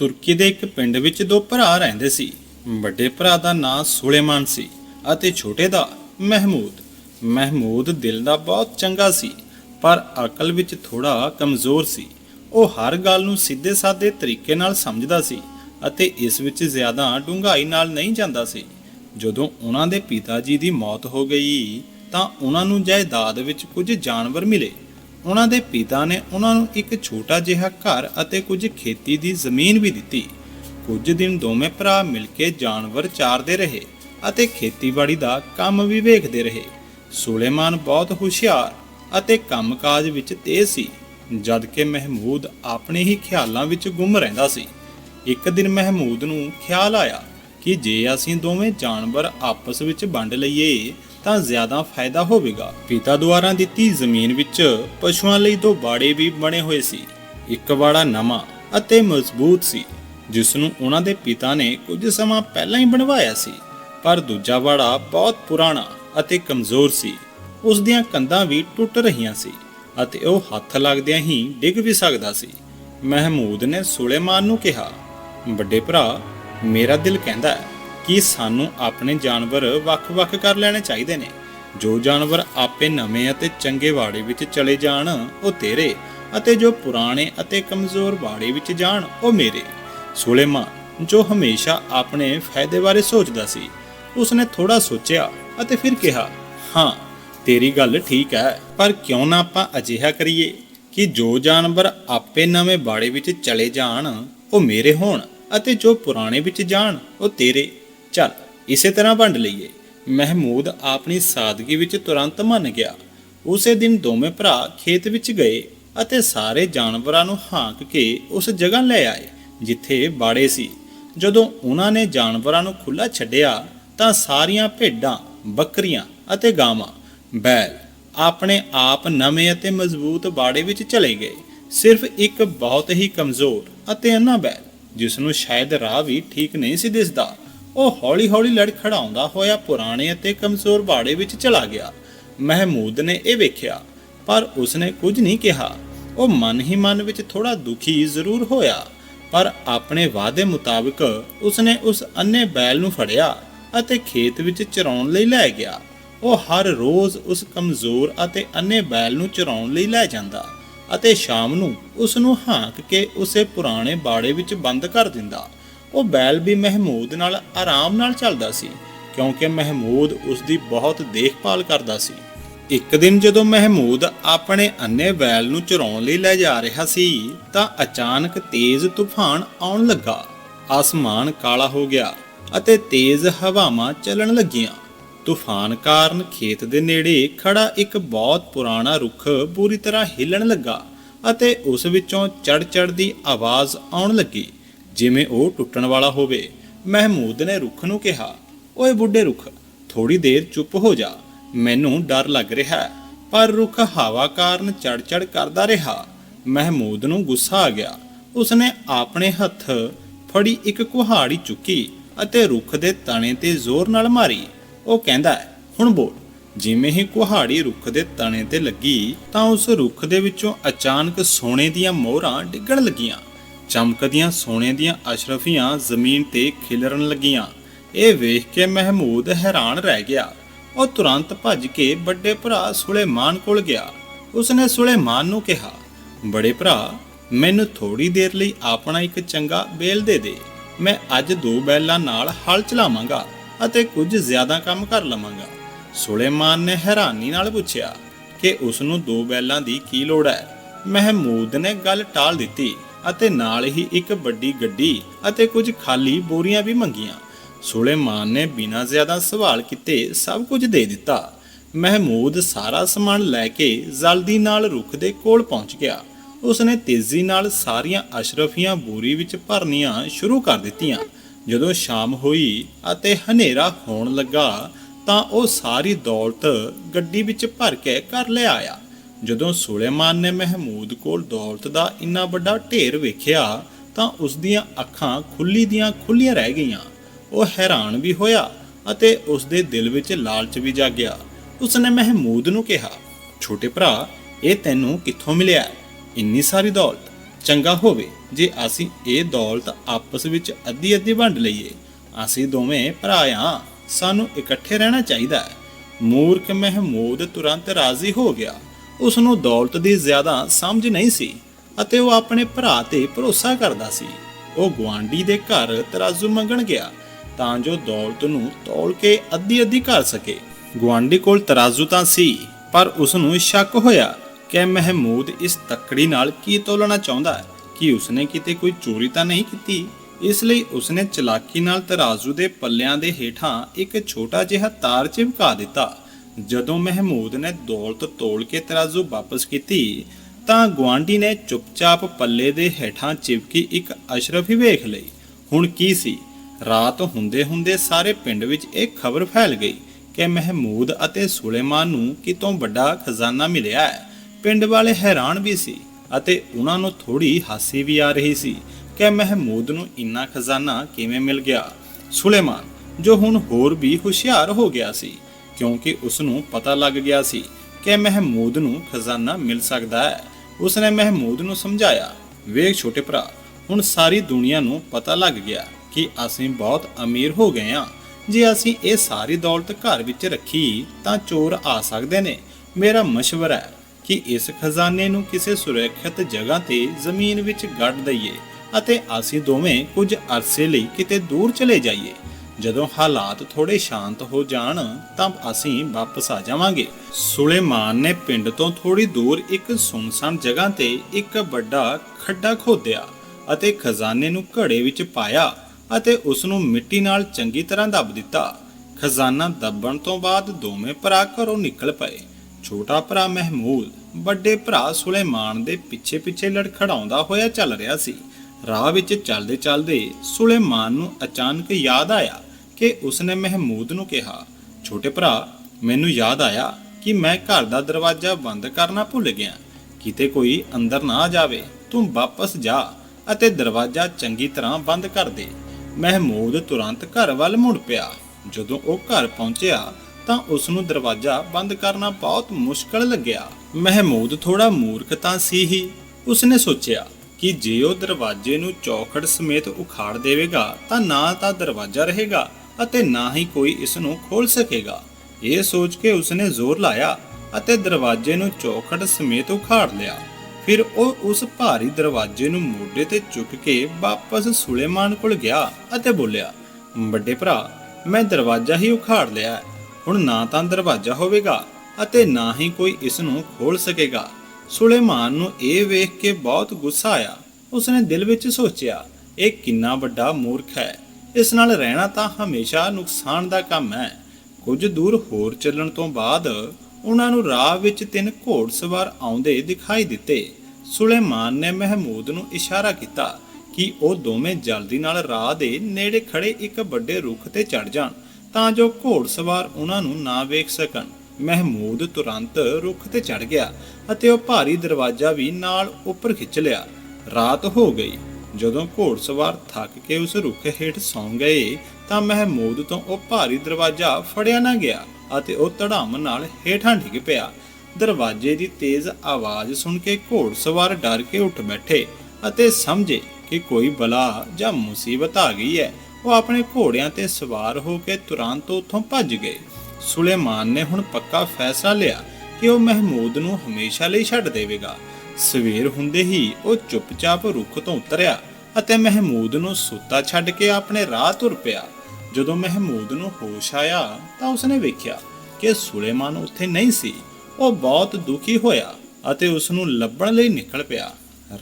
ਤੁਰਕੀ ਦੇ ਇੱਕ ਪਿੰਡ ਵਿੱਚ ਦੋ ਭਰਾ ਰਹਿੰਦੇ ਸੀ। ਵੱਡੇ ਭਰਾ ਦਾ ਨਾਂ ਸੁਲੇਮਾਨ ਸੀ ਅਤੇ ਛੋਟੇ ਦਾ ਮਹਿਮੂਦ। ਮਹਿਮੂਦ ਦਿਲ ਦਾ ਬਹੁਤ ਚੰਗਾ ਸੀ, ਪਰ ਅਕਲ ਵਿੱਚ ਥੋੜਾ ਕਮਜ਼ੋਰ ਸੀ। ਉਹ ਹਰ ਗੱਲ ਨੂੰ ਸਿੱਧੇ-ਸਾਦੇ ਤਰੀਕੇ ਨਾਲ ਸਮਝਦਾ ਸੀ ਅਤੇ ਇਸ ਵਿੱਚ ਜ਼ਿਆਦਾ ਡੂੰਘਾਈ ਨਾਲ ਨਹੀਂ ਜਾਂਦਾ ਸੀ। ਜਦੋਂ ਉਹਨਾਂ ਦੇ ਪਿਤਾ ਜੀ ਦੀ ਮੌਤ ਹੋ ਗਈ ਤਾਂ ਉਹਨਾਂ ਨੂੰ ਜਾਇਦਾਦ ਵਿੱਚ ਕੁਝ ਜਾਨਵਰ ਮਿਲੇ। ਉਹਨਾਂ ਦੇ ਪਿਤਾ ਨੇ ਉਹਨਾਂ ਨੂੰ ਇੱਕ ਛੋਟਾ ਜਿਹਾ ਘਰ ਅਤੇ ਕੁਝ ਖੇਤੀ ਦੀ ਜ਼ਮੀਨ ਵੀ ਦਿੱਤੀ। ਕੁਝ ਦਿਨ ਦੋਵੇਂ ਭਰਾ ਮਿਲ ਕੇ ਜਾਨਵਰ ਚਾਰਦੇ ਰਹੇ ਅਤੇ ਖੇਤੀਬਾੜੀ ਦਾ ਕੰਮ ਵੀ ਵੇਖਦੇ ਰਹੇ। ਸੁਲੇਮਾਨ ਬਹੁਤ ਹੁਸ਼ਿਆਰ ਅਤੇ ਕੰਮਕਾਜ ਵਿੱਚ ਤੇਜ਼ ਸੀ, ਜਦ ਕਿ ਮਹਿਮੂਦ ਆਪਣੇ ਹੀ ਖਿਆਲਾਂ ਵਿੱਚ ਗੁੰਮ ਰਹਿੰਦਾ ਸੀ। ਇੱਕ ਦਿਨ ਮਹਿਮੂਦ ਨੂੰ ਖਿਆਲ ਆਇਆ ਕਿ ਜੇ ਅਸੀਂ ਦੋਵੇਂ ਜਾਨਵਰ ਆਪਸ ਵਿੱਚ ਵੰਡ ਲਈਏ ਤਾਂ ਜ਼ਿਆਦਾ ਫਾਇਦਾ ਹੋਵੇਗਾ। ਪਿਤਾ ਦੁਆਰਾ ਦਿੱਤੀ ਜ਼ਮੀਨ ਵਿੱਚ ਪਸ਼ੂਆਂ ਲਈ ਦੋ ਬਾੜੇ ਵੀ ਬਣੇ ਹੋਏ ਸੀ। ਇੱਕ ਬਾੜਾ ਨਵਾਂ ਅਤੇ ਮਜ਼ਬੂਤ ਸੀ ਜਿਸ ਨੂੰ ਉਹਨਾਂ ਦੇ ਪਿਤਾ ਨੇ ਕੁਝ ਸਮਾਂ ਪਹਿਲਾਂ ਹੀ ਬਣਵਾਇਆ ਸੀ। ਪਰ ਦੂਜਾ ਬਾੜਾ ਬਹੁਤ ਪੁਰਾਣਾ ਅਤੇ ਕਮਜ਼ੋਰ ਸੀ। ਉਸ ਦੀਆਂ ਕੰਧਾਂ ਵੀ ਟੁੱਟ ਰਹੀਆਂ ਸੀ ਅਤੇ ਉਹ ਹੱਥ ਲੱਗਦਿਆਂ ਹੀ ਡਿੱਗ ਵੀ ਸਕਦਾ ਸੀ। ਮਹਿਮੂਦ ਨੇ ਸੁਲੇਮਾਨ ਨੂੰ ਕਿਹਾ, ਵੱਡੇ ਭਰਾ, ਮੇਰਾ ਦਿਲ ਕਹਿੰਦਾ ਹੈ ਕਿ ਸਾਨੂੰ ਆਪਣੇ ਜਾਨਵਰ ਵੱਖ-ਵੱਖ ਕਰ ਲੈਣੇ ਚਾਹੀਦੇ ਨੇ। ਜੋ ਜਾਨਵਰ ਆਪੇ ਨਵੇਂ ਅਤੇ ਚੰਗੇ ਬਾੜੇ ਵਿੱਚ ਚਲੇ ਜਾਣ, ਉਹ ਤੇਰੇ ਅਤੇ ਜੋ ਪੁਰਾਣੇ ਅਤੇ ਕਮਜ਼ੋਰ ਬਾੜੇ ਵਿੱਚ ਜਾਣ, ਉਹ ਮੇਰੇ। ਸੁਲੇਮਾਨ ਜੋ ਹਮੇਸ਼ਾ ਆਪਣੇ ਫਾਇਦੇ ਬਾਰੇ ਸੋਚਦਾ ਸੀ, ਉਸਨੇ ਥੋੜਾ ਸੋਚਿਆ ਅਤੇ ਫਿਰ ਕਿਹਾ, ਹਾਂ, ਤੇਰੀ ਗੱਲ ਠੀਕ ਹੈ, ਪਰ ਕਿਉਂ ਨਾ ਆਪਾਂ ਅਜਿਹਾ ਕਰੀਏ ਕਿ ਜੋ ਜਾਨਵਰ ਆਪੇ ਨਵੇਂ ਬਾੜੇ ਵਿੱਚ ਚਲੇ ਜਾਣ, ਉਹ ਮੇਰੇ ਹੋਣ ਅਤੇ ਜੋ ਪੁਰਾਣੇ ਵਿੱਚ ਜਾਣ, ਉਹ ਤੇਰੇ। ਚੱਲ, ਇਸੇ ਤਰ੍ਹਾਂ ਵੰਡ ਲਈਏ। ਮਹਿਮੂਦ ਆਪਣੀ ਸਾਦਗੀ ਵਿੱਚ ਤੁਰੰਤ ਮੰਨ ਗਿਆ। ਉਸੇ ਦਿਨ ਦੋਵੇਂ ਭਰਾ ਖੇਤ ਵਿੱਚ ਗਏ ਅਤੇ ਸਾਰੇ ਜਾਨਵਰਾਂ ਨੂੰ ਹਾਂਕ ਕੇ ਉਸ ਜਗ੍ਹਾ ਲੈ ਆਏ, ਜਿੱਥੇ ਬਾੜੇ ਸੀ। ਜਦੋਂ ਉਹਨਾਂ ਨੇ ਜਾਨਵਰਾਂ ਨੂੰ ਖੁੱਲਾ ਛੱਡਿਆ, ਤਾਂ ਸਾਰੀਆਂ ਭੇਡਾਂ, ਬੱਕਰੀਆਂ ਅਤੇ ਗਾਵਾਂ, ਬੈਲ, ਆਪਣੇ ਆਪ ਨਵੇਂ ਅਤੇ ਮਜ਼ਬੂਤ ਬਾੜੇ ਵਿੱਚ ਚਲੇ ਗਏ। ਸਿਰਫ ਇੱਕ ਬਹੁਤ ਹੀ ਕਮਜ਼ੋਰ ਅਤੇ ਅੰਨਾ ਬੈਲ ਜਿਸ ਨੂੰ ਸ਼ਾਇਦ ਰਾਹ ਵੀ ਠੀਕ ਨਹੀਂ ਸੀ ਦਿਸਦਾ। ਉਹ ਹੌਲੀ-ਹੌਲੀ ਲੜਖੜਾਉਂਦਾ ਹੋਇਆ ਪੁਰਾਣੇ ਅਤੇ ਕਮਜ਼ੋਰ ਬਾੜੇ ਵਿੱਚ ਚਲਾ ਗਿਆ। ਮਹਿਮੂਦ ਨੇ ਇਹ ਵੇਖਿਆ, ਪਰ ਉਸਨੇ ਕੁਝ ਨਹੀਂ ਕਿਹਾ। ਉਹ ਮਨ ਹੀ ਮਨ ਵਿੱਚ ਥੋੜਾ ਦੁਖੀ ਜ਼ਰੂਰ ਹੋਇਆ, ਪਰ ਆਪਣੇ ਵਾਅਦੇ ਮੁਤਾਬਕ ਉਸਨੇ ਉਸ ਅੰਨੇ ਬੈਲ ਨੂੰ ਫੜਿਆ ਅਤੇ ਖੇਤ ਵਿੱਚ ਚਰਾਉਣ ਲਈ ਲੈ ਗਿਆ। ਉਹ ਹਰ ਰੋਜ਼ ਉਸ ਕਮਜ਼ੋਰ ਅਤੇ ਅੰਨੇ ਬੈਲ ਨੂੰ ਚਰਾਉਣ ਲਈ ਲੈ ਜਾਂਦਾ ਅਤੇ ਸ਼ਾਮ ਨੂੰ ਉਸ ਨੂੰ ਹਾਂਕ ਕੇ ਉਸੇ ਪੁਰਾਣੇ ਬਾੜੇ ਵਿੱਚ ਬੰਦ ਕਰ ਦਿੰਦਾ। ਉਹ ਬੈਲ ਵੀ ਮਹਿਮੂਦ ਨਾਲ ਆਰਾਮ ਨਾਲ ਚੱਲਦਾ ਸੀ, ਕਿਉਂਕਿ ਮਹਿਮੂਦ ਉਸ ਦੀ ਬਹੁਤ ਦੇਖਭਾਲ ਕਰਦਾ ਸੀ। ਇੱਕ ਦਿਨ ਜਦੋਂ ਮਹਿਮੂਦ ਆਪਣੇ ਅੰਨੇ ਬੈਲ ਨੂੰ ਚਰਾਉਣ ਲਈ ਲੈ ਜਾ ਰਿਹਾ ਸੀ, ਤਾਂ ਅਚਾਨਕ ਤੇਜ਼ ਤੂਫਾਨ ਆਉਣ ਲੱਗਾ। ਆਸਮਾਨ ਕਾਲਾ ਹੋ ਗਿਆ ਅਤੇ ਤੇਜ਼ ਹਵਾਵਾਂ ਚੱਲਣ ਲੱਗੀਆਂ। ਤੂਫਾਨ ਕਾਰਨ ਖੇਤ ਦੇ ਨੇੜੇ ਖੜਾ ਇੱਕ ਬਹੁਤ ਪੁਰਾਣਾ ਰੁੱਖ ਪੂਰੀ ਤਰ੍ਹਾਂ ਹਿੱਲਣ ਲੱਗਾ ਅਤੇ ਉਸ ਵਿੱਚੋਂ ਚੜ-ਚੜ ਦੀ ਆਵਾਜ਼ ਆਉਣ ਲੱਗੀ। ਜਿਵੇਂ ਉਹ ਟੁੱਟਣ ਵਾਲਾ ਹੋਵੇ, ਮਹਿਮੂਦ ਨੇ ਰੁੱਖ ਨੂੰ ਕਿਹਾ, ਓਏ ਬੁੱਢੇ ਰੁੱਖ ਥੋੜੀ ਦੇਰ ਚੁੱਪ ਹੋ ਜਾ, ਮੈਨੂੰ ਡਰ ਲੱਗ ਰਿਹਾ ਪਰ ਰੁੱਖ ਹਵਾ ਕਾਰਨ ਚੜ-ਚੜ ਕਰਦਾ ਰਿਹਾ। ਮਹਿਮੂਦ ਨੂੰ ਗੁੱਸਾ ਆ ਗਿਆ। ਉਸਨੇ ਆਪਣੇ ਹੱਥ ਫੜੀ ਇੱਕ ਕੁਹਾੜੀ ਚੁੱਕੀ ਅਤੇ ਰੁੱਖ ਦੇ ਤਣੇ ਤੇ ਜ਼ੋਰ ਨਾਲ ਮਾਰੀ। ਉਹ ਕਹਿੰਦਾ, ਹੁਣ ਬੋਲ, ਜਿਵੇਂ ਹੀ ਕੁਹਾੜੀ ਰੁੱਖ ਦੇ ਤਣੇ ਤੇ ਲੱਗੀ, ਤਾਂ ਉਸ ਰੁੱਖ ਦੇ ਵਿੱਚੋਂ ਅਚਾਨਕ ਸੋਨੇ ਦੀਆਂ ਮੋਹਰਾਂ ਡਿੱਗਣ ਲੱਗੀਆਂ। ਚਮਕਦੀਆਂ ਸੋਨੇ ਦੀਆਂ ਅਸ਼ਰਫੀਆਂ ਜ਼ਮੀਨ ਤੇ ਖਿਲਰਨ ਲੱਗੀਆਂ। ਇਹ ਵੇਖ ਕੇ ਮਹਿਮੂਦ ਹੈਰਾਨ ਰਹਿ ਗਿਆ। ਉਹ ਤੁਰੰਤ ਭੱਜ ਕੇ ਵੱਡੇ ਭਰਾ ਸੁਲੇਮਾਨ ਕੋਲ ਗਿਆ। ਉਸਨੇ ਸੁਲੇਮਾਨ ਨੂੰ ਕਿਹਾ, ਬੜੇ ਭਰਾ, ਮੈਨੂੰ ਥੋੜੀ ਦੇਰ ਲਈ ਆਪਣਾ ਇੱਕ ਚੰਗਾ ਬੇਲ ਦੇ ਦੇ। ਮੈਂ ਅੱਜ ਦੋ ਬੈਲਾਂ ਨਾਲ ਹਲ ਚਲਾਵਾਂਗਾ ਅਤੇ ਕੁਝ ਜ਼ਿਆਦਾ ਕੰਮ ਕਰ ਲਵਾਂਗਾ। ਸੁਲੇਮਾਨ ਨੇ ਹੈਰਾਨੀ ਨਾਲ ਪੁੱਛਿਆ ਕਿ ਉਸ ਨੂੰ ਦੋ ਬੈਲਾਂ ਦੀ ਕੀ ਲੋੜ ਹੈ? ਮਹਿਮੂਦ ਨੇ ਗੱਲ ਟਾਲ ਦਿੱਤੀ। ਅਤੇ ਨਾਲ ਹੀ ਇੱਕ ਵੱਡੀ ਗੱਡੀ ਅਤੇ ਕੁਝ ਖਾਲੀ ਬੋਰੀਆਂ ਵੀ ਮੰਗੀਆਂ। ਸੁਲੇਮਾਨ ਨੇ ਬਿਨਾਂ ਜ਼ਿਆਦਾ ਸਵਾਲ ਕੀਤੇ ਸਭ ਕੁਝ ਦੇ ਦਿੱਤਾ। ਮਹਿਮੂਦ ਸਾਰਾ ਸਮਾਨ ਲੈ ਕੇ ਜਲਦੀ ਨਾਲ ਰੁੱਖ ਦੇ ਕੋਲ ਪਹੁੰਚ ਗਿਆ। ਉਸਨੇ ਤੇਜ਼ੀ ਨਾਲ ਸਾਰੀਆਂ ਅਸ਼ਰਫੀਆਂ ਬੋਰੀ ਵਿੱਚ ਭਰਨੀਆਂ ਸ਼ੁਰੂ ਕਰ ਦਿੱਤੀਆਂ। ਜਦੋਂ ਸ਼ਾਮ ਹੋਈ ਅਤੇ ਹਨੇਰਾ ਹੋਣ ਲੱਗਾ ਤਾਂ ਉਹ ਸਾਰੀ ਦੌਲਤ ਗੱਡੀ ਵਿੱਚ ਭਰ ਕੇ ਘਰ ਲੈ ਆਇਆ। ਜਦੋਂ ਸੁਲੇਮਾਨ ਨੇ ਮਹਿਮੂਦ ਕੋਲ ਦੌਲਤ ਦਾ ਇੰਨਾ ਵੱਡਾ ਢੇਰ ਵੇਖਿਆ, ਤਾਂ ਉਸ ਦੀਆਂ ਅੱਖਾਂ ਖੁੱਲੀ ਦੀਆਂ ਖੁੱਲੀਆਂ ਰਹਿ ਗਈਆਂ। ਉਹ ਹੈਰਾਨ ਵੀ ਹੋਇਆ ਅਤੇ ਉਸ ਦੇ ਦਿਲ ਵਿੱਚ ਲਾਲਚ ਵੀ ਜਾਗਿਆ। ਉਸਨੇ ਮਹਿਮੂਦ ਨੂੰ ਕਿਹਾ, ਛੋਟੇ ਭਰਾ, ਇਹ ਤੈਨੂੰ ਕਿੱਥੋਂ ਮਿਲਿਆ? ਇੰਨੀ ਸਾਰੀ ਦੌਲਤ। ਚੰਗਾ ਹੋਵੇ ਜੇ ਅਸੀਂ ਇਹ ਦੌਲਤ ਆਪਸ ਵਿੱਚ ਅੱਧੀ ਅੱਧੀ ਵੰਡ ਲਈਏ। ਅਸੀਂ ਦੋਵੇਂ ਭਰਾ ਹਾਂ ਸਾਨੂੰ ਇਕੱਠੇ ਰਹਿਣਾ ਚਾਹੀਦਾ ਹੈ। ਮੂਰਖ ਮਹਿਮੂਦ ਤੁਰੰਤ ਰਾਜ਼ੀ ਹੋ ਗਿਆ। ਉਸ ਨੂੰ ਦੌਲਤ ਦੀ ਜ਼ਿਆਦਾ ਸਮਝ ਨਹੀਂ ਸੀ ਅਤੇ ਉਹ ਆਪਣੇ ਭਰਾ ਤੇ ਭਰੋਸਾ ਕਰਦਾ ਸੀ। ਉਹ ਗੁਆਂਢੀ ਦੇ ਘਰ ਤਰਾਜ਼ੂ ਮੰਗਣ ਗਿਆ ਤਾਂ ਜੋ ਦੌਲਤ ਨੂੰ ਤੋਲ ਕੇ ਅੱਧੀ ਅੱਧੀ ਕਰ ਸਕੇ। ਗੁਆਂਢੀ ਕੋਲ ਤਰਾਜ਼ੂ ਤਾਂ ਸੀ, ਪਰ ਉਸ ਨੂੰ ਸ਼ੱਕ ਹੋਇਆ ਕਿ ਮਹਿਮੂਦ ਇਸ ਤੱਕੜੀ ਨਾਲ ਕੀ ਤੋਲਣਾ ਚਾਹੁੰਦਾ ਹੈ, ਕਿ ਉਸਨੇ ਕਿਤੇ ਕੋਈ ਚੋਰੀ ਤਾਂ ਨਹੀਂ ਕੀਤੀ? ਇਸ ਲਈ ਉਸਨੇ ਚਲਾਕੀ ਨਾਲ ਤਰਾਜ਼ੂ ਦੇ ਪੱਲਿਆਂ ਦੇ ਹੇਠਾਂ ਇੱਕ ਛੋਟਾ ਜਿਹਾ ਤਾਰ ਚਿਪਕਾ ਦਿੱਤਾ ਜਦੋਂ ਮਹਿਮੂਦ ਨੇ ਦੌਲਤ ਤੋਲ ਕੇ ਤਰਾਜ਼ੂ ਵਾਪਸ ਕੀਤੀ, ਤਾਂ ਗੁਆਂਢੀ ਨੇ ਚੁੱਪਚਾਪ ਪੱਲੇ ਦੇ ਹੇਠਾਂ ਚਿਪਕੀ ਇੱਕ ਅਸ਼ਰਫ ਹੀ ਵੇਖ ਲਈ। ਹੁਣ ਕੀ ਸੀ? ਰਾਤ ਹੁੰਦੇ ਹੁੰਦੇ ਸਾਰੇ ਪਿੰਡ ਵਿੱਚ ਇਹ ਖਬਰ ਫੈਲ ਗਈ ਕਿ ਮਹਿਮੂਦ ਅਤੇ ਸੁਲੇਮਾਨ ਨੂੰ ਕਿਤੋਂ ਵੱਡਾ ਖਜ਼ਾਨਾ ਮਿਲਿਆ ਹੈ। ਪਿੰਡ ਵਾਲੇ ਹੈਰਾਨ ਵੀ ਸੀ ਅਤੇ ਉਹਨਾਂ ਨੂੰ ਥੋੜੀ ਹਾਸੀ ਵੀ ਆ ਰਹੀ ਸੀ ਕਿ ਮਹਿਮੂਦ ਨੂੰ ਇੰਨਾ ਖਜ਼ਾਨਾ ਕਿਵੇਂ ਮਿਲ ਗਿਆ। ਸੁਲੇਮਾਨ, ਜੋ ਹੁਣ ਹੋਰ ਵੀ ਹੁਸ਼ਿਆਰ ਹੋ ਗਿਆ ਸੀ ਕਿਉਂਕਿ ਉਸ ਨੂੰ ਪਤਾ ਲੱਗ ਗਿਆ ਸੀ ਕਿ ਮਹਿਮੂਦ ਨੂੰ ਖਜ਼ਾਨਾ ਮਿਲ ਸਕਦਾ ਹੈ। ਉਸ ਨੇ ਮਹਿਮੂਦ ਨੂੰ ਸਮਝਾਇਆ, ਵੇਖ ਛੋਟੇ ਭਰਾ, ਹੁਣ ਸਾਰੀ ਦੁਨੀਆ ਨੂੰ ਪਤਾ ਲੱਗ ਗਿਆ ਕਿ ਅਸੀਂ ਬਹੁਤ ਅਮੀਰ ਹੋ ਗਏ ਹਾਂ। ਜੇ ਅਸੀਂ ਇਹ ਸਾਰੀ ਦੌਲਤ ਘਰ ਵਿੱਚ ਰੱਖੀ, ਤਾਂ ਚੋਰ ਆ ਸਕਦੇ ਨੇ। ਮੇਰਾ مشਵਰਾ ਹੈ ਕਿ ਇਸ ਖਜ਼ਾਨੇ ਨੂੰ ਕਿਸੇ ਸੁਰੱਖਿਅਤ ਜਗ੍ਹਾ ਤੇ ਜ਼ਮੀਨ ਵਿੱਚ ਗੱਡ ਦਈਏ ਅਤੇ ਅਸੀਂ ਦੋਵੇਂ ਕੁਝ ਅਰਸੇ ਲਈ ਕਿਤੇ ਦੂਰ ਚਲੇ ਜਾਈਏ। ਜਦੋਂ ਹਾਲਾਤ ਥੋੜੇ ਸ਼ਾਂਤ ਹੋ ਜਾਣ, ਤਾਂ ਅਸੀਂ ਵਾਪਸ ਆ ਜਾਵਾਂਗੇ। ਸੁਲੇਮਾਨ ਨੇ ਪਿੰਡ ਤੋਂ ਥੋੜੀ ਦੂਰ ਇੱਕ ਸੁੰਨਸਾਨ ਜਗ੍ਹਾ ਤੇ ਇੱਕ ਵੱਡਾ ਖੱਡਾ ਖੋਦਿਆ ਅਤੇ ਖਜ਼ਾਨੇ ਨੂੰ ਘੜੇ ਵਿੱਚ ਪਾਇਆ ਅਤੇ ਉਸ ਨੂੰ ਮਿੱਟੀ ਨਾਲ ਚੰਗੀ ਤਰ੍ਹਾਂ ਦੱਬ ਦਿੱਤਾ। ਖਜ਼ਾਨਾ ਦੱਬਣ ਤੋਂ ਬਾਅਦ ਦੋਵੇਂ ਭਰਾ ਘਰੋਂ ਨਿਕਲ ਪਏ। ਛੋਟਾ ਭਰਾ ਮਹਿਮੂਦ, ਵੱਡੇ ਭਰਾ ਸੁਲੇਮਾਨ ਦੇ ਪਿੱਛੇ ਪਿੱਛੇ ਲੜਖੜਾਉਂਦਾ ਹੋਇਆ ਚੱਲ ਰਿਹਾ ਸੀ। ਰਾਹ ਵਿੱਚ ਚੱਲਦੇ ਚੱਲਦੇ ਸੁਲੇਮਾਨ ਨੂੰ ਅਚਾਨਕ ਯਾਦ ਆਇਆ ਕਿ ਉਸਨੇ ਮਹਿਮੂਦ ਨੂੰ ਕਿਹਾ, ਛੋਟੇ ਭਰਾ, ਮੈਨੂੰ ਯਾਦ ਆਇਆ ਕਿ ਮੈਂ ਘਰ ਦਾ ਦਰਵਾਜ਼ਾ ਬੰਦ ਕਰਨਾ ਭੁੱਲ ਗਿਆ। ਕਿਤੇ ਕੋਈ ਅੰਦਰ ਨਾ ਆ ਜਾਵੇ, ਤੂੰ ਵਾਪਸ ਜਾ ਅਤੇ ਦਰਵਾਜ਼ਾ ਚੰਗੀ ਤਰ੍ਹਾਂ ਬੰਦ ਕਰ ਦੇ। ਮਹਿਮੂਦ ਤੁਰੰਤ ਘਰ ਵੱਲ ਮੁੜ ਪਿਆ। ਜਦੋਂ ਉਹ ਘਰ ਪਹੁੰਚਿਆ, ਤਾਂ ਉਸ ਨੂੰ ਦਰਵਾਜ਼ਾ ਬੰਦ ਕਰਨਾ ਬਹੁਤ ਮੁਸ਼ਕਲ ਲੱਗਿਆ। ਮਹਿਮੂਦ ਥੋੜਾ ਮੂਰਖ ਤਾਂ ਸੀ ਹੀ। ਉਸਨੇ ਸੋਚਿਆ ਕਿ ਜੇ ਉਹ ਦਰਵਾਜ਼ੇ ਨੂੰ ਚੌਖੜ ਸਮੇਤ ਉਖਾੜ ਦੇਵੇਗਾ, ਤਾਂ ਨਾ ਤਾਂ ਦਰਵਾਜ਼ਾ ਰਹੇਗਾ। ਅਤੇ ਨਾ ਹੀ ਕੋਈ ਇਸ ਨੂੰ ਖੋਲ ਸਕੇਗਾ। ਇਹ ਸੋਚ ਕੇ ਉਸਨੇ ਜ਼ੋਰ ਲਾਇਆ ਅਤੇ ਦਰਵਾਜ਼ੇ ਨੂੰ ਚੌਖੜ ਸਮੇਤ ਉਖਾੜ ਲਿਆ। ਫਿਰ ਉਹ ਉਸ ਭਾਰੀ ਦਰਵਾਜ਼ੇ ਨੂੰ ਮੋਢੇ ਤੇ ਚੁੱਕ ਕੇ ਵਾਪਸ ਸੁਲੇਮਾਨ ਕੋਲ ਗਿਆ ਅਤੇ ਬੋਲਿਆ, ਵੱਡੇ ਭਰਾ, ਮੈਂ ਦਰਵਾਜ਼ਾ ਹੀ ਉਖਾੜ ਲਿਆ ਹੁਣ ਨਾ ਤਾਂ ਦਰਵਾਜ਼ਾ ਹੋਵੇਗਾ ਅਤੇ ਨਾ ਹੀ ਕੋਈ ਇਸ ਨੂੰ ਖੋਲ ਸਕੇਗਾ। ਸੁਲੇਮਾਨ ਨੂੰ ਇਹ ਵੇਖ ਕੇ ਬਹੁਤ ਗੁੱਸਾ ਆਇਆ। ਉਸਨੇ ਦਿਲ ਵਿੱਚ ਸੋਚਿਆ, ਇਹ ਕਿੰਨਾ ਵੱਡਾ ਮੂਰਖ ਹੈ। ਇਸ ਨਾਲ ਰਹਿਣਾ ਤਾਂ ਹਮੇਸ਼ਾ ਨੁਕਸਾਨ ਦਾ ਕੰਮ ਹੈ। ਕੁਝ ਦੂਰ ਹੋਰ ਚੱਲਣ ਤੋਂ ਬਾਅਦ ਉਹਨਾਂ ਨੂੰ ਰਾਹ ਵਿੱਚ ਤਿੰਨ ਘੋੜਸਵਾਰ ਆਉਂਦੇ ਦਿਖਾਈ ਦਿੱਤੇ। ਸੁਲੇਮਾਨ ਨੇ ਮਹਿਮੂਦ ਨੂੰ ਇਸ਼ਾਰਾ ਕੀਤਾ ਕਿ ਉਹ ਦੋਵੇਂ ਜਲਦੀ ਨਾਲ ਰਾਹ ਦੇ ਨੇੜੇ ਖੜੇ ਇੱਕ ਵੱਡੇ ਰੁੱਖ ਤੇ ਚੜ ਜਾਣ, ਤਾਂ ਜੋ ਘੋੜਸਵਾਰ ਉਹਨਾਂ ਨੂੰ ਨਾ ਵੇਖ ਸਕਣ। ਮਹਿਮੂਦ ਤੁਰੰਤ ਰੁੱਖ ਤੇ ਚੜ ਗਿਆ ਅਤੇ ਉਹ ਭਾਰੀ ਦਰਵਾਜ਼ਾ ਵੀ ਨਾਲ ਉੱਪਰ ਖਿੱਚ ਲਿਆ। ਰਾਤ ਹੋ ਗਈ। ਜਦੋਂ ਘੋੜਸਵਾਰ ਥੱਕ ਕੇ ਉਸ ਰੁੱਖ ਹੇਠ ਸੌਂ ਗਏ, ਤਾਂ ਮਹਿਮੂਦ ਤੋਂ ਉਹ ਭਾਰੀ ਦਰਵਾਜ਼ਾ ਫੜਿਆ ਨਾ ਗਿਆ ਅਤੇ ਉਹ ਧੜਾਮ ਨਾਲ ਹੇਠਾਂ ਡਿੱਗ ਪਿਆ। ਦਰਵਾਜ਼ੇ ਦੀ ਤੇਜ਼ ਆਵਾਜ਼ ਸੁਣ ਕੇ ਘੋੜਸਵਾਰ ਡਰ ਕੇ ਉੱਠ ਬੈਠੇ ਅਤੇ ਸਮਝੇ ਕਿ ਕੋਈ ਬਲਾ ਜਾਂ ਮੁਸੀਬਤ ਆ ਗਈ ਹੈ। ਉਹ ਆਪਣੇ ਘੋੜਿਆਂ ਤੇ ਸਵਾਰ ਹੋ ਕੇ ਤੁਰੰਤ ਉੱਥੋਂ ਭੱਜ ਗਏ। ਸੁਲੇਮਾਨ ਨੇ ਹੁਣ ਪੱਕਾ ਫੈਸਲਾ ਲਿਆ ਕਿ ਉਹ ਮਹਿਮੂਦ ਨੂੰ ਹਮੇਸ਼ਾ ਲਈ ਛੱਡ ਦੇਵੇਗਾ। ਸਵੇਰ ਹੁੰਦੇ ਹੀ ਉਹ ਚੁੱਪਚਾਪ ਰੁੱਖ ਤੋਂ ਉਤਰਿਆ ਅਤੇ ਮਹਿਮੂਦ ਨੂੰ ਸੁੱਤਾ ਛੱਡ ਕੇ ਆਪਣੇ ਰਾਹ ਤੁਰ ਪਿਆ। ਜਦੋਂ ਮਹਿਮੂਦ ਨੂੰ ਹੋਸ਼ ਆਇਆ ਤਾਂ ਉਸਨੇ ਵੇਖਿਆ ਕਿ ਸੁਲੇਮਾਨ ਉੱਥੇ ਨਹੀਂ ਸੀ। ਉਹ ਬਹੁਤ ਦੁਖੀ ਹੋਇਆ ਅਤੇ ਉਸ ਨੂੰ ਲੱਭਣ ਲਈ ਨਿਕਲ ਪਿਆ।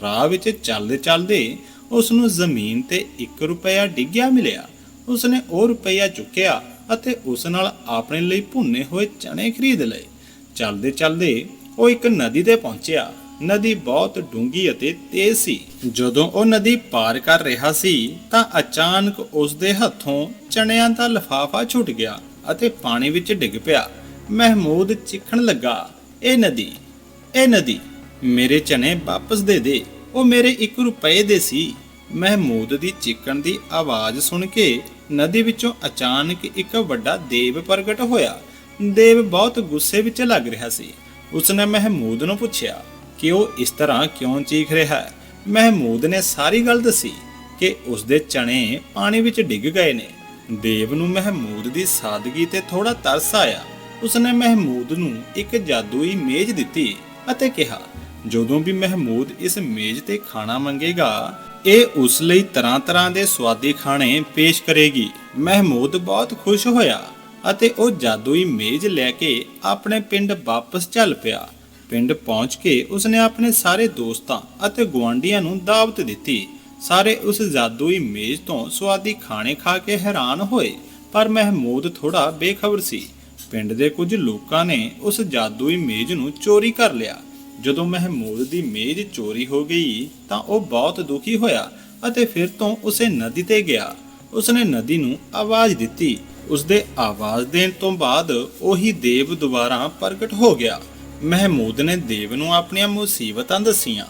ਰਾਹ ਵਿੱਚ ਚੱਲਦੇ ਚੱਲਦੇ ਉਸ ਨੂੰ ਜ਼ਮੀਨ ਤੇ 1 ਰੁਪਇਆ ਡਿੱਗਿਆ ਮਿਲਿਆ। ਉਸਨੇ ਉਹ ਰੁਪਇਆ ਚੁੱਕਿਆ ਅਤੇ ਉਸ ਨਾਲ ਆਪਣੇ ਲਈ ਭੁੰਨੇ ਹੋਏ ਚਣੇ ਖਰੀਦ ਲਏ। ਚੱਲਦੇ ਚੱਲਦੇ ਉਹ ਇੱਕ ਨਦੀ ਤੇ ਪਹੁੰਚਿਆ। ਨਦੀ ਬਹੁਤ ਡੂੰਗੀ ਅਤੇ ਤੇਜ਼ ਸੀ। ਜਦੋਂ ਉਹ ਨਦੀ ਪਾਰ ਕਰ ਰਿਹਾ ਸੀ, ਤਾਂ ਅਚਾਨਕ ਉਸ ਦੇ ਹੱਥੋਂ ਚਣਿਆਂ ਦਾ ਲਫਾਫਾ ਛੁੱਟ ਗਿਆ ਅਤੇ ਪਾਣੀ ਵਿੱਚ ਡਿੱਗ ਪਿਆ। ਮਹਿਮੂਦ ਚਿੱਖਣ ਲੱਗਾ, ਇਹ ਨਦੀ ਇਹ ਨਦੀ, ਮੇਰੇ ਚਨੇ ਵਾਪਸ ਦੇ ਦੇ, ਉਹ ਮੇਰੇ 1 ਰੁਪਏ ਦੇ ਸੀ। ਮਹਿਮੂਦ ਦੀ ਚੀਕਣ ਦੀ ਆਵਾਜ਼ ਸੁਣ ਕੇ ਨਦੀ ਵਿੱਚੋਂ ਅਚਾਨਕ ਇੱਕ ਵੱਡਾ ਦੇਵ ਪ੍ਰਗਟ ਹੋਇਆ। ਦੇਵ ਬਹੁਤ ਗੁੱਸੇ ਵਿੱਚ ਲੱਗ ਰਿਹਾ ਸੀ। ਉਸਨੇ ਮਹਿਮੂਦ ਨੂੰ ਪੁੱਛਿਆ ਕਿ ਉਹ ਇਸ ਤਰ੍ਹਾਂ ਕਿਉਂ ਚੀਖ ਰਿਹਾ ਹੈ? ਮਹਿਮੂਦ ਨੇ ਸਾਰੀ ਗੱਲ ਦੱਸੀ ਕਿ ਉਸ ਦੇ ਚਣੇ ਪਾਣੀ ਵਿੱਚ ਡਿੱਗ ਗਏ ਨੇ। ਦੇਵ ਨੂੰ ਮਹਿਮੂਦ ਦੀ ਸਾਦਗੀ ਤੇ ਥੋੜਾ ਤਰਸ ਆਇਆ। ਉਸਨੇ ਮਹਿਮੂਦ ਨੂੰ ਇੱਕ ਜਾਦੂਈ ਮੇਜ਼ ਦਿੱਤੀ ਅਤੇ ਕਿਹਾ, ਜਦੋਂ ਵੀ ਮਹਿਮੂਦ ਇਸ ਮੇਜ਼ ਤੇ ਖਾਣਾ ਮੰਗੇਗਾ, ਇਹ ਉਸ ਲਈ ਤਰ੍ਹਾਂ-ਤਰ੍ਹਾਂ ਦੇ ਸਵਾਦੀ ਖਾਣੇ ਪੇਸ਼ ਕਰੇਗੀ। ਮਹਿਮੂਦ ਬਹੁਤ ਖੁਸ਼ ਹੋਇਆ ਅਤੇ ਉਹ ਜਾਦੂਈ ਮੇਜ਼ ਲੈ ਕੇ ਆਪਣੇ ਪਿੰਡ ਵਾਪਸ ਚੱਲ ਪਿਆ। ਪਿੰਡ ਪਹੁੰਚ ਕੇ ਉਸਨੇ ਆਪਣੇ ਸਾਰੇ ਦੋਸਤਾਂ ਅਤੇ ਗੁਆਂਢੀਆਂ ਨੂੰ ਦਾਵਤ ਦਿੱਤੀ। ਸਾਰੇ ਉਸ ਜਾਦੂਈ ਮੇਜ਼ ਤੋਂ ਸਵਾਦੀ ਖਾਣੇ ਖਾ ਕੇ ਹੈਰਾਨ ਹੋਏ, ਪਰ ਮਹਿਮੂਦ ਥੋੜਾ ਬੇਖਬਰ ਸੀ। ਪਿੰਡ ਦੇ ਕੁਝ ਲੋਕਾਂ ਨੇ ਉਸ ਜਾਦੂਈ ਮੇਜ਼ ਨੂੰ ਚੋਰੀ ਕਰ ਲਿਆ। ਜਦੋਂ ਮਹਿਮੂਦ ਦੀ ਮੇਜ਼ ਚੋਰੀ ਹੋ ਗਈ, ਤਾਂ ਉਹ ਬਹੁਤ ਦੁਖੀ ਹੋਇਆ ਅਤੇ ਫਿਰ ਤੋਂ ਉਸੇ ਨਦੀ ਤੇ ਗਿਆ। ਉਸਨੇ ਨਦੀ ਨੂੰ ਆਵਾਜ਼ ਦਿੱਤੀ। ਉਸਦੇ ਆਵਾਜ਼ ਦੇਣ ਤੋਂ ਬਾਅਦ ਉਹੀ ਦੇਵ ਦੁਬਾਰਾ ਪ੍ਰਗਟ ਹੋ ਗਿਆ। ਮਹਿਮੂਦ ਨੇ ਦੇਵ ਨੂੰ ਆਪਣੀਆਂ ਮੁਸੀਬਤਾਂ ਦੱਸੀਆਂ।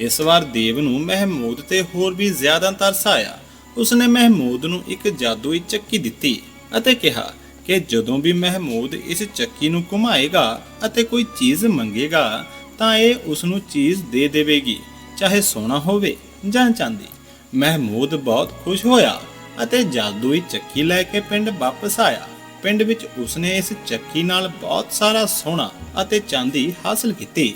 ਇਸ ਵਾਰ ਦੇਵ ਨੂੰ ਮਹਿਮੂਦ ਤੇ ਹੋਰ ਵੀ ਜ਼ਿਆਦਾ ਤਰਸ ਆਇਆ। ਉਸਨੇ ਮਹਿਮੂਦ ਨੂੰ ਇੱਕ ਜਾਦੂਈ ਚੱਕੀ ਦਿੱਤੀ ਅਤੇ ਕਿਹਾ ਕਿ ਜਦੋਂ ਵੀ ਮਹਿਮੂਦ ਇਸ ਚੱਕੀ ਨੂੰ ਘੁਮਾਏਗਾ ਅਤੇ ਕੋਈ ਚੀਜ਼ ਮੰਗੇਗਾ, ਤਾਂ ਇਹ ਉਸ ਨੂੰ ਚੀਜ਼ ਦੇ ਦੇਵੇਗੀ, ਚਾਹੇ ਸੋਨਾ ਹੋਵੇ ਜਾਂ ਚਾਂਦੀ। ਮਹਿਮੂਦ ਬਹੁਤ ਖੁਸ਼ ਹੋਇਆ ਅਤੇ ਜਾਦੂਈ ਚੱਕੀ ਲੈ ਕੇ ਪਿੰਡ ਵਾਪਸ ਆਇਆ। ਪਿੰਡ ਵਿੱਚ ਉਸਨੇ ਇਸ ਚੱਕੀ ਨਾਲ ਬਹੁਤ ਸਾਰਾ ਸੋਨਾ ਅਤੇ ਚਾਂਦੀ ਹਾਸਲ ਕੀਤੀ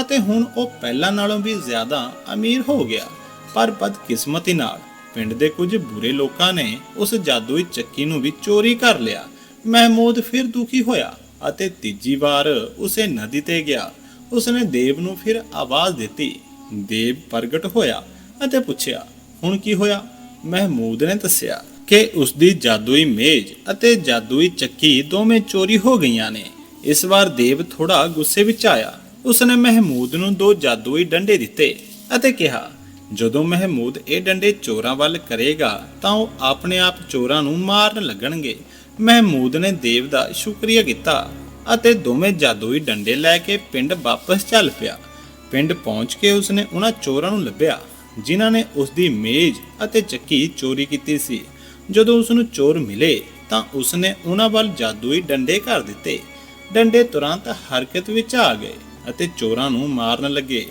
ਅਤੇ ਹੁਣ ਉਹ ਪਹਿਲਾਂ ਨਾਲੋਂ ਵੀ ਜ਼ਿਆਦਾ ਅਮੀਰ ਹੋ ਗਿਆ। ਪਰ ਬਦਕਿਸਮਤੀ ਨਾਲ ਪਿੰਡ ਦੇ ਕੁਝ ਬੁਰੇ ਲੋਕਾਂ ਨੇ ਉਸ ਜਾਦੂਈ ਚੱਕੀ ਨੂੰ ਵੀ ਚੋਰੀ ਕਰ ਲਿਆ। ਮਹਿਮੂਦ ਫਿਰ ਦੁਖੀ ਹੋਇਆ ਅਤੇ ਤੀਜੀ ਵਾਰ ਉਸੇ ਨਦੀ ਤੇ ਗਿਆ। ਉਸਨੇ ਦੇਵ ਨੂੰ ਫਿਰ ਆਵਾਜ਼ ਦਿੱਤੀ। ਦੇਵ ਪ੍ਰਗਟ ਹੋਇਆ ਅਤੇ ਪੁੱਛਿਆ, ਹੁਣ ਕੀ ਹੋਇਆ? ਮਹਿਮੂਦ ਨੇ ਦੱਸਿਆ ਕਿ ਉਸ ਦੀ ਜਾਦੂਈ ਮੇਜ਼ ਅਤੇ ਜਾਦੂਈ ਚੱਕੀ ਦੋਵੇਂ ਚੋਰੀ ਹੋ ਗਈਆਂ ਨੇ। ਇਸ ਵਾਰ ਦੇਵ ਥੋੜਾ ਗੁੱਸੇ ਵਿੱਚ ਆਇਆ। ਉਸਨੇ ਮਹਿਮੂਦ ਨੂੰ ਦੋ ਜਾਦੂਈ ਡੰਡੇ ਦਿੱਤੇ ਅਤੇ ਕਿਹਾ, ਜਦੋਂ ਮਹਿਮੂਦ ਇਹ ਡੰਡੇ ਚੋਰਾਂ ਵੱਲ ਕਰੇਗਾ, ਤਾਂ ਉਹ ਆਪਣੇ ਆਪ ਚੋਰਾਂ ਨੂੰ ਮਾਰਨ ਲੱਗਣਗੇ। ਮਹਿਮੂਦ ਨੇ ਦੇਵ ਦਾ ਸ਼ੁਕਰੀਆ ਕੀਤਾ ਅਤੇ ਦੋਵੇਂ ਜਾਦੂਈ ਡੰਡੇ ਲੈ ਕੇ ਪਿੰਡ ਵਾਪਸ ਚੱਲ ਪਿਆ। ਪਿੰਡ ਪਹੁੰਚ ਕੇ ਉਸਨੇ ਉਹਨਾਂ ਚੋਰਾਂ ਨੂੰ ਲੱਭਿਆ, ਜਿਨ੍ਹਾਂ ਨੇ ਉਸ ਦੀ ਮੇਜ਼ ਅਤੇ ਚੱਕੀ ਚੋਰੀ ਕੀਤੀ ਸੀ। ਜਦੋਂ ਉਸ ਨੂੰ ਚੋਰ ਮਿਲੇ ਤਾਂ ਉਸਨੇ ਉਹਨਾਂ ਵੱਲ ਜਾਦੂਈ ਡੰਡੇ ਕਰ ਦਿੱਤੇ। ਡੰਡੇ ਤੁਰੰਤ ਹਰਕਤ ਵਿੱਚ ਆ ਗਏ ਅਤੇ ਚੋਰਾਂ ਨੂੰ ਮਾਰਨ ਲੱਗੇ।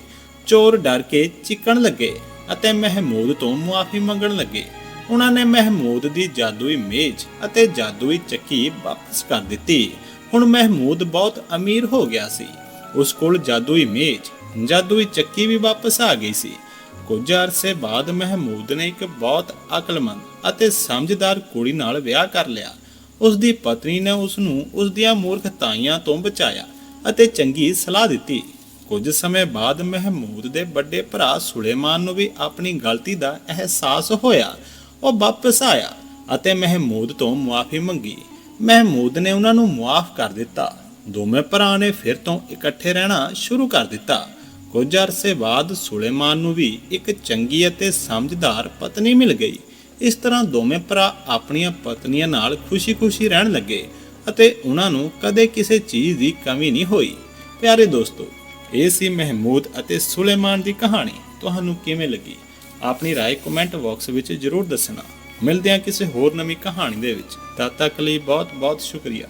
ਚੋਰ ਡਰ ਕੇ ਚਿੱਕਣ ਲੱਗੇ ਅਤੇ ਮਹਿਮੂਦ ਤੋਂ ਮੁਆਫੀ ਮੰਗਣ ਲੱਗੇ। ਉਹਨਾਂ ਨੇ ਮਹਿਮੂਦ ਦੀ ਜਾਦੂਈ ਮੇਜ਼ ਅਤੇ ਜਾਦੂਈ ਚੱਕੀ ਵਾਪਸ ਕਰ ਦਿੱਤੀ। ਹੁਣ ਮਹਿਮੂਦ ਬਹੁਤ ਅਮੀਰ ਹੋ ਗਿਆ ਸੀ। ਉਸ ਕੋਲ ਜਾਦੂਈ ਮੇਜ਼, ਜਾਦੂਈ ਚੱਕੀ ਵੀ ਵਾਪਸ ਆ ਗਈ ਸੀ। ਕੁਝ ਅਰਸੇ ਬਾਅਦ ਮਹਿਮੂਦ ਨੇ ਇੱਕ ਬਹੁਤ ਅਕਲਮੰਦ ਅਤੇ ਸਮਝਦਾਰ ਕੁੜੀ ਨਾਲ ਵਿਆਹ ਕਰ ਲਿਆ। ਉਸ ਦੀ ਪਤਨੀ ਨੇ ਉਸ ਨੂੰ ਉਸ ਦੀਆਂ ਮੂਰਖਤਾਈਆਂ ਤੋਂ ਬਚਾਇਆ ਅਤੇ ਚੰਗੀ ਸਲਾਹ ਦਿੱਤੀ। ਕੁਝ ਸਮੇਂ ਬਾਅਦ ਮਹਿਮੂਦ ਦੇ ਵੱਡੇ ਭਰਾ ਸੁਲੇਮਾਨ ਨੂੰ ਵੀ ਆਪਣੀ ਗਲਤੀ ਦਾ ਅਹਿਸਾਸ ਹੋਇਆ। ਉਹ ਵਾਪਸ ਆਇਆ ਅਤੇ ਮਹਿਮੂਦ ਤੋਂ ਮੁਆਫੀ ਮੰਗੀ। ਮਹਿਮੂਦ ਨੇ ਉਹਨਾਂ ਨੂੰ ਮੁਆਫ ਕਰ ਦਿੱਤਾ। ਦੋਵੇਂ ਭਰਾ ਨੇ ਫਿਰ ਤੋਂ ਇਕੱਠੇ ਰਹਿਣਾ ਸ਼ੁਰੂ ਕਰ ਦਿੱਤਾ। ਕੁਝ ਅਰਸੇ ਬਾਅਦ ਸੁਲੇਮਾਨ ਨੂੰ ਵੀ ਇੱਕ ਚੰਗੀ ਅਤੇ ਸਮਝਦਾਰ ਪਤਨੀ ਮਿਲ ਗਈ ਇਸ ਤਰ੍ਹਾਂ ਦੋਵੇਂ ਭਰਾ ਆਪਣੀਆਂ ਪਤਨੀਆਂ ਨਾਲ ਖੁਸ਼ੀ-ਖੁਸ਼ੀ ਰਹਿਣ ਲੱਗੇ ਅਤੇ ਉਹਨਾਂ ਨੂੰ ਕਦੇ ਕਿਸੇ ਚੀਜ਼ ਦੀ ਕਮੀ ਨਹੀਂ ਹੋਈ ਪਿਆਰੇ ਦੋਸਤੋ ਇਹ ਸੀ ਮਹਿਮੂਦ ਅਤੇ ਸੁਲੇਮਾਨ ਦੀ ਕਹਾਣੀ ਤੁਹਾਨੂੰ ਕਿਵੇਂ ਲੱਗੀ ਆਪਣੀ رائے ਕਮੈਂਟ ਬਾਕਸ ਵਿੱਚ ਜ਼ਰੂਰ ਦੱਸਣਾ ਮਿਲਦੇ ਹਾਂ ਕਿਸੇ ਹੋਰ ਨਵੀਂ ਕਹਾਣੀ ਦੇ ਵਿੱਚ ਤਦ ਤੱਕ ਲਈ ਬਹੁਤ ਬਹੁਤ ਸ਼ੁਕਰੀਆ